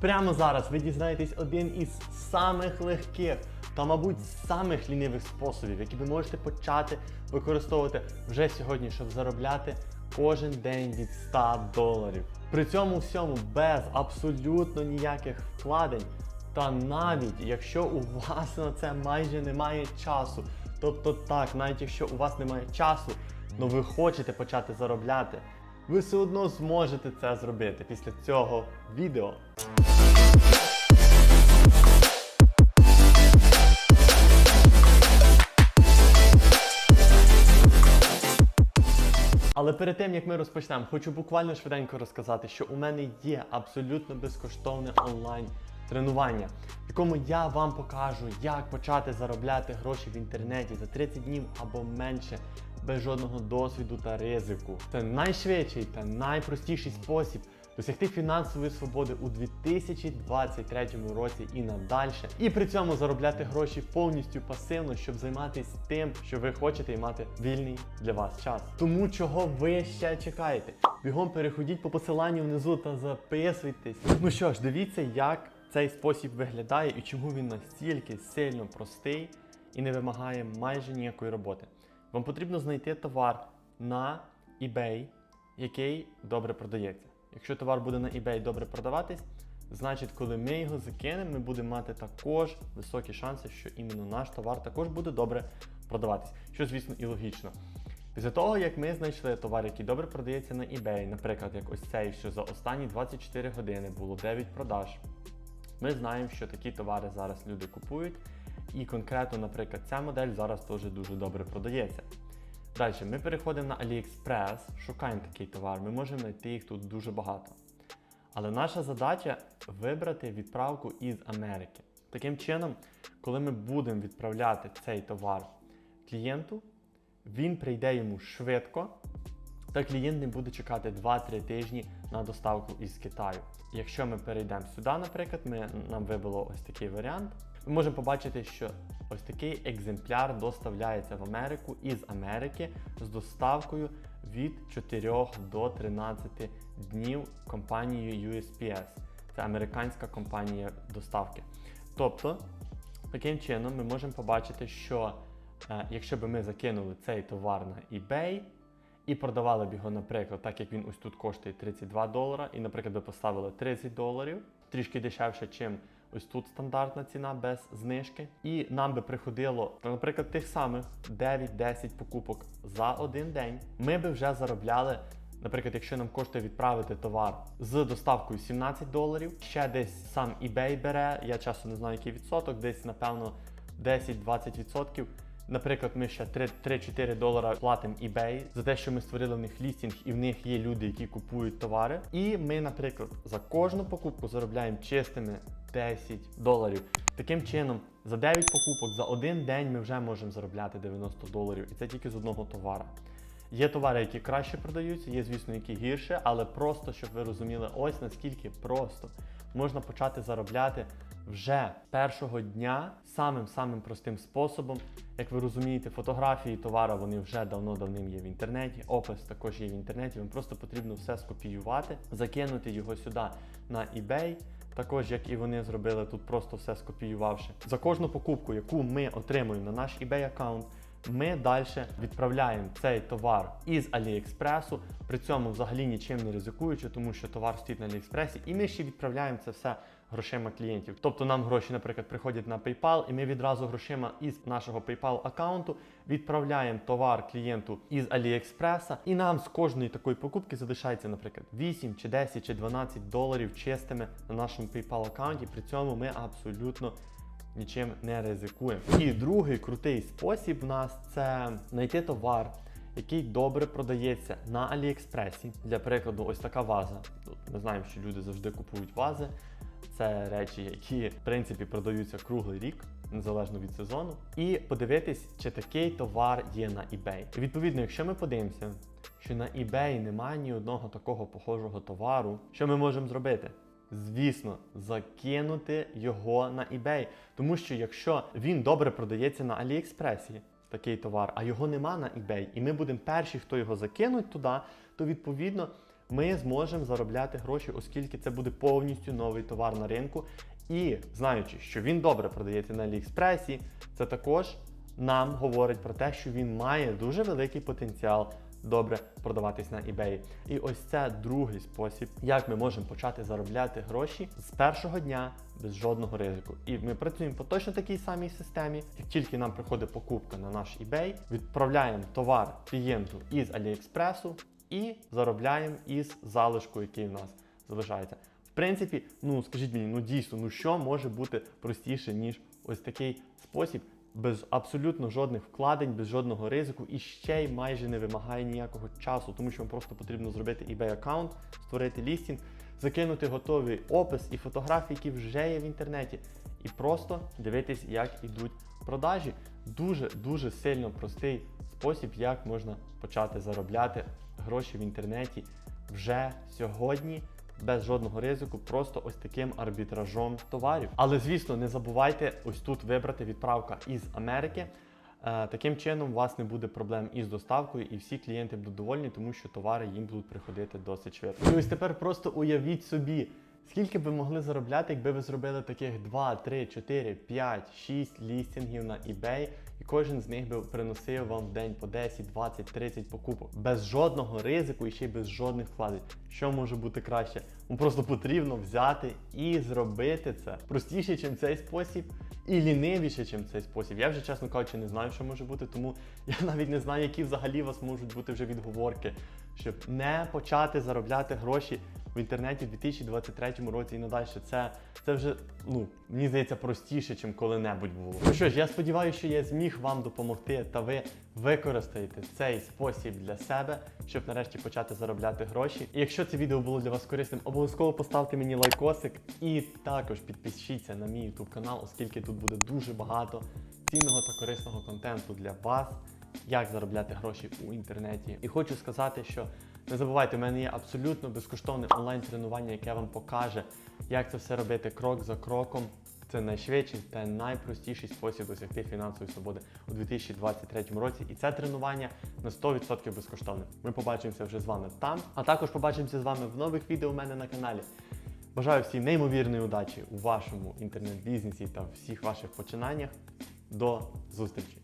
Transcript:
Прямо зараз ви дізнаєтесь один із самих легких та, мабуть, самих лінивих способів, які ви можете почати використовувати вже сьогодні, щоб заробляти кожен день від 100 доларів. При цьому всьому без абсолютно ніяких вкладень. Та навіть якщо у вас на це майже немає часу, тобто так, навіть якщо у вас немає часу, але ви хочете почати заробляти, ви все одно зможете це зробити після цього відео. Але перед тим як ми розпочнемо, хочу буквально швиденько розказати, що у мене є абсолютно безкоштовне онлайн тренування, в якому я вам покажу, як почати заробляти гроші в інтернеті за 30 днів або менше. Без жодного досвіду та ризику. Це найшвидший та найпростіший спосіб досягти фінансової свободи у 2023 році і надальше. І при цьому заробляти гроші повністю пасивно, щоб займатися тим, що ви хочете і мати вільний для вас час. Тому чого ви ще чекаєте? Бігом переходіть по посиланню внизу та записуйтесь. Ну що ж, дивіться, як цей спосіб виглядає і чому він настільки сильно простий і не вимагає майже ніякої роботи. Вам потрібно знайти товар на eBay, який добре продається. Якщо товар буде на eBay добре продаватись, значить, коли ми його закинемо, ми будемо мати також високі шанси, що іменно наш товар також буде добре продаватись, що, звісно, і логічно. Після того, як ми знайшли товар, який добре продається на eBay, наприклад, як ось цей, що за останні 24 години було 9 продаж, ми знаємо, що такі товари зараз люди купують, і конкретно, наприклад, ця модель зараз теж дуже добре продається. Далі ми переходимо на AliExpress, шукаємо такий товар, ми можемо знайти їх тут дуже багато. Але наша задача вибрати відправку із Америки. Таким чином, коли ми будемо відправляти цей товар клієнту, він прийде йому швидко, та клієнт не буде чекати 2-3 тижні на доставку із Китаю. Якщо ми перейдемо сюди, наприклад, ми, нам вибило ось такий варіант. Ми можемо побачити, що ось такий екземпляр доставляється в Америку із Америки з доставкою від 4 до 13 днів компанією USPS. Це американська компанія доставки. Тобто, таким чином ми можемо побачити, що е, якщо б ми закинули цей товар на eBay, і продавали б його, наприклад, так як він ось тут коштує 32 долара, і, наприклад, би поставили 30 доларів, трішки дешевше, чим ось тут стандартна ціна без знижки. І нам би приходило, наприклад, тих самих 9-10 покупок за один день. Ми би вже заробляли. Наприклад, якщо нам коштує відправити товар з доставкою 17 доларів, ще десь сам eBay бере, я часу не знаю, який відсоток, десь, напевно, 10-20%. Наприклад, ми ще 3-4 долара платимо eBay за те, що ми створили в них лістінг, і в них є люди, які купують товари. І ми, наприклад, за кожну покупку заробляємо чистими 10 доларів. Таким чином, за 9 покупок за один день ми вже можемо заробляти 90 доларів, і це тільки з одного товара. Є товари, які краще продаються, є, звісно, які гірше, але просто щоб ви розуміли, ось наскільки просто можна почати заробляти вже першого дня самим самим простим способом. Як ви розумієте, фотографії товара вони вже давно давним є в інтернеті. Опис також є в інтернеті. Вам просто потрібно все скопіювати, закинути його сюди на eBay. Також, як і вони зробили тут, просто все скопіювавши. За кожну покупку, яку ми отримуємо на наш eBay аккаунт, ми далі відправляємо цей товар із Аліекспресу, при цьому взагалі нічим не ризикуючи, тому що товар стоїть на Аліекспресі, і ми ще відправляємо це все грошима клієнтів. Тобто нам гроші, наприклад, приходять на PayPal, і ми відразу грошима із нашого PayPal аккаунту відправляємо товар клієнту із Аліекспреса, і нам з кожної такої покупки залишається, наприклад, 8 чи 10 чи 12 доларів чистими на нашому PayPal аккаунті. При цьому ми абсолютно нічим не ризикуємо. І другий крутий спосіб в нас це знайти товар, який добре продається на Аліекспресі. Для прикладу, ось така ваза. Тут Ми знаємо, що люди завжди купують вази. Це речі, які в принципі продаються круглий рік, незалежно від сезону. І подивитись, чи такий товар є на eBay. Відповідно, якщо ми подивимося, що на eBay немає ні одного такого похожого товару, що ми можемо зробити? Звісно, закинути його на eBay. Тому що якщо він добре продається на Аліекспресі, такий товар, а його нема на eBay, і ми будемо перші, хто його закинуть туди, то відповідно ми зможемо заробляти гроші, оскільки це буде повністю новий товар на ринку. І знаючи, що він добре продається на Аліекспресі, це також нам говорить про те, що він має дуже великий потенціал добре продаватись на eBay. І ось це другий спосіб, як ми можемо почати заробляти гроші з першого дня без жодного ризику. І ми працюємо по точно такій самій системі. Як тільки нам приходить покупка на наш eBay, відправляємо товар клієнту із Аліекспресу і заробляємо із залишку, який в нас залишається. В принципі, ну скажіть мені, ну дійсно, ну що може бути простіше, ніж ось такий спосіб, без абсолютно жодних вкладень, без жодного ризику і ще й майже не вимагає ніякого часу, тому що вам просто потрібно зробити eBay аккаунт, створити лістінг, закинути готовий опис і фотографії, які вже є в інтернеті, і просто дивитись, як ідуть продажі. Дуже дуже сильно простий спосіб, як можна почати заробляти гроші в інтернеті вже сьогодні без жодного ризику, просто ось таким арбітражом товарів. Але звісно, не забувайте ось тут вибрати відправка із Америки. Е, Таким чином, у вас не буде проблем із доставкою, і всі клієнти будуть довольні, тому що товари їм будуть приходити досить швидко. І ось тепер просто уявіть собі, скільки б ви могли заробляти, якби ви зробили таких 2, 3, 4, 5, 6 лістінгів на eBay, і кожен з них би приносив вам в день по 10, 20, 30 покупок. Без жодного ризику і ще й без жодних вкладень. Що може бути краще? Вам просто потрібно взяти і зробити це простіше, ніж цей спосіб, і лінивіше, ніж цей спосіб. Я вже, чесно кажучи, не знаю, що може бути, тому я навіть не знаю, які взагалі у вас можуть бути вже відговорки, щоб не почати заробляти гроші в інтернеті в 2023 році і надалі. Це, це вже, ну, мені здається, простіше, ніж коли-небудь було. Ну що ж, я сподіваюся, що я зміг вам допомогти, та ви використаєте цей спосіб для себе, щоб нарешті почати заробляти гроші. І якщо це відео було для вас корисним, обов'язково поставте мені лайкосик і також підпишіться на мій YouTube канал, оскільки тут буде дуже багато цінного та корисного контенту для вас як заробляти гроші у інтернеті. І хочу сказати, що не забувайте, у мене є абсолютно безкоштовне онлайн-тренування, яке вам покаже, як це все робити крок за кроком. Це найшвидший та найпростіший спосіб досягти фінансової свободи у 2023 році. І це тренування на 100% безкоштовне. Ми побачимося вже з вами там, а також побачимося з вами в нових відео у мене на каналі. Бажаю всім неймовірної удачі у вашому інтернет-бізнесі та всіх ваших починаннях. До зустрічі!